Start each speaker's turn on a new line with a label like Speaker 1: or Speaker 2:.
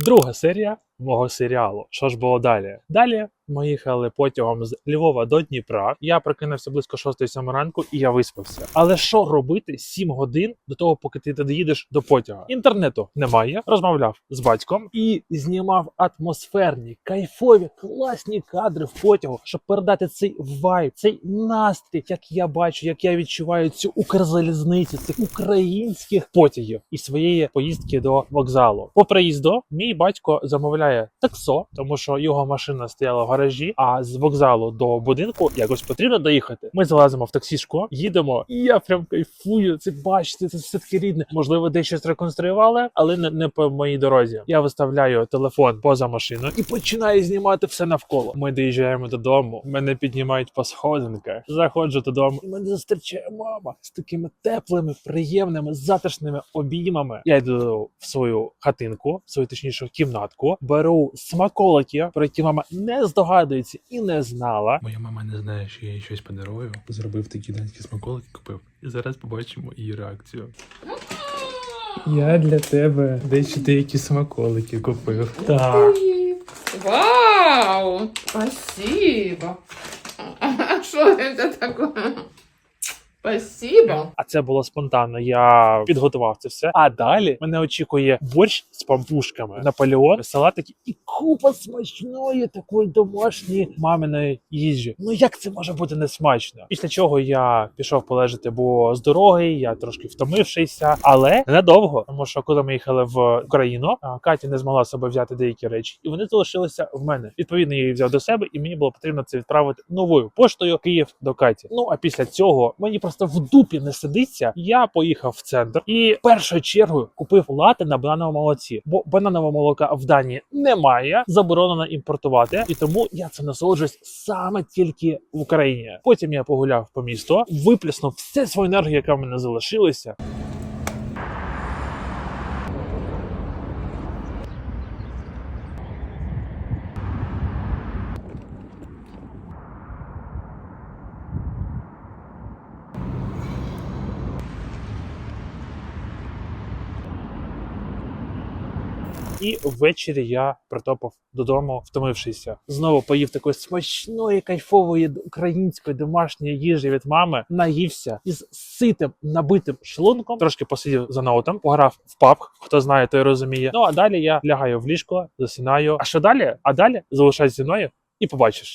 Speaker 1: Друга серія мого серіалу. Що ж було далі? Далі ми їхали потягом з Львова до Дніпра. Я прокинувся близько 6-7 ранку і я виспався. Але що робити 7 годин до того, поки ти доїдеш до потяга? Інтернету немає. Розмовляв з батьком і знімав атмосферні, кайфові, класні кадри в потягу, щоб передати цей вайб, цей настрій, як я бачу, як я відчуваю цю укрзалізницю, цих українських потягів і своєї поїздки до вокзалу. По приїзду мій батько замовляє таксо, тому що його машина стояла в гаражі. А з вокзалу до будинку якось потрібно доїхати. Ми залазимо в таксішку, їдемо, і я прям кайфую. Це бачите, це все таки рідне. Можливо, десь щось реконструювали, але не, не по моїй дорозі. Я виставляю телефон поза машиною і починаю знімати все навколо. Ми доїжджаємо додому. Мене піднімають по сходинках. Заходжу додому. І мене зустрічає мама з такими теплими, приємними, затишними обіймами. Я йду в свою хатинку, в свою точніше кімнатку, беру смаколики, про які мама не здогадується і не знала.
Speaker 2: Моя мама не знає, що я їй щось подарую. Зробив такі данські смаколики, купив. І зараз побачимо її реакцію. Я для тебе дещо деякі смаколики купив.
Speaker 1: Так.
Speaker 3: Вау! Спасибо. А что это такое? Спасибо.
Speaker 1: А це було спонтанно. Я підготував це все. А далі мене очікує борщ з пампушками, наполеон, салатики і купа смачної такої домашньої маминої їжі. Ну як це може бути не смачно? Після чого я пішов полежати, бо з дороги, я трошки втомившися, але недовго, тому що коли ми їхали в Україну, а, Катя не змогла собою взяти деякі речі, і вони залишилися в мене. Відповідно, я її взяв до себе, і мені було потрібно це відправити новою поштою Київ до Каті. Ну а після цього мені просто в дупі не сидиться. Я поїхав в центр і першою чергою купив лати на банановому молоці, бо бананового молока в Данії немає, заборонено імпортувати, і тому я це насолоджуюсь саме тільки в Україні. Потім я погуляв по місту, виплеснув все свою енергію, яка в мене залишилася. І ввечері я притопав додому, втомившися. Знову поїв такої смачної, кайфової української домашньої їжі від мами. Наївся із ситим набитим шлунком. Трошки посидів за ноутом, пограв в паб. Хто знає, той розуміє. Ну а далі я лягаю в ліжко, засинаю. А що далі? А далі залишайся зі мною і побачиш.